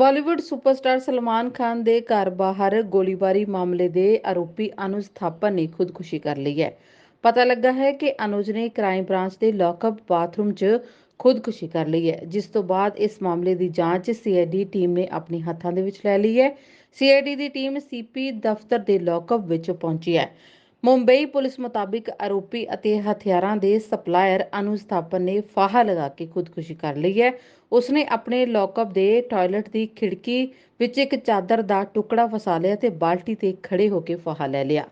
Bollywood superstar Salman Khan ਦੇ ਘਰ ਬਾਹਰ ਗੋਲੀਬਾਰੀ ਮਾਮਲੇ ਦੇ ਆਰੋਪੀ ਅਨੁਜ ਥਾਪਰ ਨੇ ਖੁਦਕੁਸ਼ੀ ਕਰ ਲਈ ਹੈ। ਪਤਾ ਲੱਗਾ ਹੈ ਕਿ ਅਨੁਜ ਨੇ ਕ੍ਰਾਈਮ ਬ੍ਰਾਂਚ ਦੇ ਲੌਕਅਪ ਬਾਥਰੂਮ 'ਚ ਖੁਦਕੁਸ਼ੀ ਕਰ ਲਈ ਹੈ, ਜਿਸ ਤੋਂ ਬਾਅਦ ਇਸ ਮਾਮਲੇ ਦੀ ਜਾਂਚ ਸੀਆਈਡੀ ਟੀਮ ਨੇ ਆਪਣੇ ਹੱਥਾਂ ਦੇ ਵਿੱਚ ਲੈ ਲਈ ਹੈ। ਸੀਆਈਡੀ ਦੀ ਟੀਮ ਸੀਪੀ ਦਫ਼ਤਰ ਦੇ ਲੌਕਅਪ ਵਿੱਚ ਪਹੁੰਚੀ ਹੈ। ਮੁੰਬਈ ਪੁਲਿਸ ਮੁਤਾਬਿਕ ਆਰੋਪੀ ਅਤੇ ਹਥਿਆਰਾਂ ਦੇ ਸਪਲਾਇਰ ਅਨੁਜ ਥਾਪਰ ਨੇ ਫਾਹਾ ਲਗਾ ਕੇ ਖੁਦਕੁਸ਼ੀ ਕਰ ਲਈ ਹੈ। ਉਸਨੇ ਆਪਣੇ ਲੌਕਅਪ ਦੇ ਟਾਇਲਟ ਦੀ ਖਿੜਕੀ ਵਿੱਚ ਇੱਕ ਚਾਦਰ ਦਾ ਟੁਕੜਾ ਫਸਾ ਲਿਆ ਤੇ ਬਾਲਟੀ ਤੇ ਖੜੇ ਹੋ ਕੇ ਫਾਹਾ ਲੈ ਲਿਆ।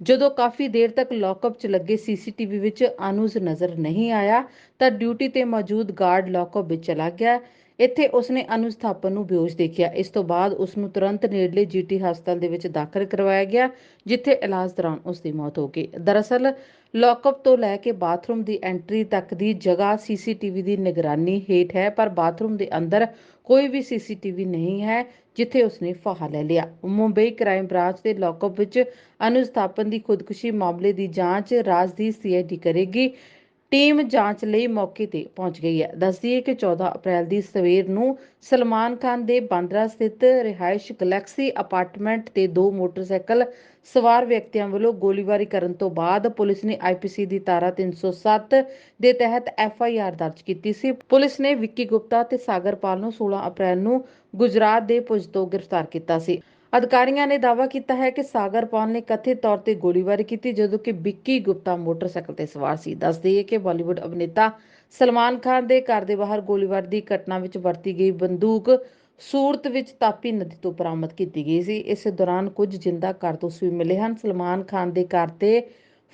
ਜਦੋਂ ਕਾਫੀ ਦੇਰ ਤੱਕ ਲੌਕਅਪ 'ਚ ਲੱਗੇ ਸੀਸੀਟੀਵੀ ਵਿੱਚ ਅਨੁਜ ਨਜ਼ਰ ਨਹੀਂ ਆਇਆ ਤਾਂ ਡਿਊਟੀ ਤੇ ਮੌਜੂਦ ਗਾਰਡ ਲੌਕਅਪ ਵਿੱਚ ਚਲਾ ਗਿਆ। ਇੱਥੇ ਉਸਨੇ ਅਨੁਜ ਨੂੰ ਬੇਹੋਸ਼ ਦੇਖਿਆ। ਇਸ ਤੋਂ ਬਾਅਦ ਉਸ ਨੂੰ ਤੁਰੰਤ ਨੇੜਲੇ ਜੀਟੀ ਹਸਪਤਾਲ ਦੇ ਵਿੱਚ ਦਾਖਲ ਕਰਵਾਇਆ ਗਿਆ, ਜਿੱਥੇ ਇਲਾਜ ਦੌਰਾਨ ਉਸ ਦੀ ਮੌਤ ਹੋ ਗਈ। ਦਰਅਸਲ, ਲੌਕਅਪ ਤੋਂ ਲੈ ਕੇ ਬਾਥਰੂਮ ਦੀ ਐਂਟਰੀ ਤੱਕ ਦੀ ਜਗ੍ਹਾ ਸੀਸੀਟੀਵੀ ਦੀ ਨਿਗਰਾਨੀ ਹੇਠ ਹੈ, ਪਰ ਬਾਥਰੂਮ ਦੇ ਅੰਦਰ ਕੋਈ ਵੀ ਸੀਸੀਟੀਵੀ ਨਹੀਂ ਹੈ, ਜਿੱਥੇ ਉਸਨੇ ਫਾਹਾ ਲੈ ਲਿਆ। ਮੁੰਬਈ ਕ੍ਰਾਈਮ ਬ੍ਰਾਂਚ ਦੇ ਲੌਕਅਪ ਵਿੱਚ ਅਨੁਸਥਾਪਨ ਦੀ ਖੁਦਕੁਸ਼ੀ ਮਾਮਲੇ ਦੀ ਜਾਂਚ ਰਾਜ ਦੀ ਸੀਆਈਡੀ ਕਰੇਗੀ। ਟੀਮ ਜਾਂਚ ਲਈ ਮੌਕੇ ਤੇ ਪਹੁੰਚ ਗਈ ਹੈ। ਦੱਸਦੀ ਹੈ ਕਿ 14 ਅਪ੍ਰੈਲ ਦੀ ਸਵੇਰ ਨੂੰ ਸਲਮਾਨ ਖਾਨ ਦੇ ਬਾਂਦਰਾ ਸਥਿਤ ਰਿਹਾਇਸ਼ ਗਲੈਕਸੀ ਅਪਾਰਟਮੈਂਟ ਤੇ ਦੋ ਮੋਟਰਸਾਈਕਲ ਸਵਾਰ ਵਿਅਕਤੀਆਂ ਵੱਲੋਂ ਗੋਲੀਬਾਰੀ ਕਰਨ ਤੋਂ ਬਾਅਦ ਪੁਲਿਸ ਨੇ ਆਈਪੀਸੀ ਦੀ ਧਾਰਾ 307 ਦੇ ਤਹਿਤ ਐਫਆਈਆਰ ਦਰਜ ਕੀਤੀ ਸੀ। ਪੁਲਿਸ ਨੇ ਵਿੱਕੀ ਗੁਪਤਾ ਤੇ ਸਾਗਰਪਾਲ ਨੂੰ 16 ਅਪ੍ਰੈਲ ਨੂੰ ਗੁਜਰਾਤ ਦੇ ਪੁਜ ਤੋਂ ਗ੍ਰਿਫਤਾਰ ਕੀਤਾ ਸੀ। ਅਧਿਕਾਰੀਆਂ ਨੇ ਦਾਅਵਾ ਕੀਤਾ ਹੈ ਕਿ ਸਾਗਰ ਸਾਗਰਪਾਲ ਨੇ ਕਥਿਤ ਤੌਰ ਤੇ ਗੋਲੀਬਾਰੀ ਕੀਤੀ, ਜਦੋਂ ਕਿ ਵਿੱਕੀ ਗੁਪਤਾ ਮੋਟਰਸਾਈਕਲ ਤੇ ਸਵਾਰ ਸੀ। ਦੱਸਦੇ ਹੈ ਕਿ ਬਾਲੀਵੁੱਡ ਅਭਿਨੇਤਾ ਸਲਮਾਨ ਖਾਨ ਦੇ ਘਰ ਦੇ ਬਾਹਰ ਗੋਲੀਬਾਰੀ ਦੀ ਘਟਨਾ ਵਿੱਚ ਵਰਤੀ ਗਈ ਬੰਦੂਕ ਸੂਰਤ ਵਿੱਚ ਤਾਪੀ ਨਦੀ ਤੋਂ ਬਰਾਮਦ ਕੀਤੀ ਗਈ ਸੀ। ਇਸ ਦੌਰਾਨ ਕੁਝ ਜਿੰਦਾ ਕਾਰਤੂਸ ਵੀ ਮਿਲੇ ਹਨ। ਸਲਮਾਨ ਖਾਨ ਦੇ ਘਰ ਤੇ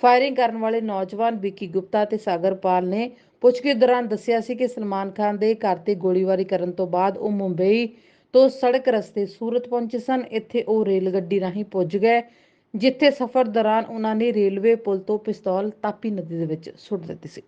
ਫਾਇਰਿੰਗ ਕਰਨ ਵਾਲੇ ਨੌਜਵਾਨ ਵਿੱਕੀ ਗੁਪਤਾ ਤੇ ਸਾਗਰਪਾਲ ਨੇ ਪੁੱਛਗਿੱਛ ਦੌਰਾਨ ਦੱਸਿਆ ਸੀ ਕਿ ਸਲਮਾਨ ਖਾਨ ਦੇ ਘਰ ਤੇ ਗੋਲੀਬਾਰੀ ਕਰਨ ਤੋਂ ਬਾਅਦ ਉਹ ਮੁੰਬਈ ਤੋਂ ਸੜਕ ਰਸਤੇ ਸੂਰਤ ਪਹੁੰਚੇ ਸਨ। ਇੱਥੇ ਉਹ ਰੇਲ ਗੱਡੀ ਰਾਹੀਂ ਪੁੱਜ ਗਏ, ਜਿੱਥੇ ਸਫ਼ਰ ਦੌਰਾਨ ਉਹਨਾਂ ਨੇ ਰੇਲਵੇ ਪੁਲ ਤੋਂ ਪਿਸਤੌਲ ਤਾਪੀ ਨਦੀ ਦੇ ਵਿੱਚ ਸੁੱਟ ਦਿੱਤੀ ਸੀ।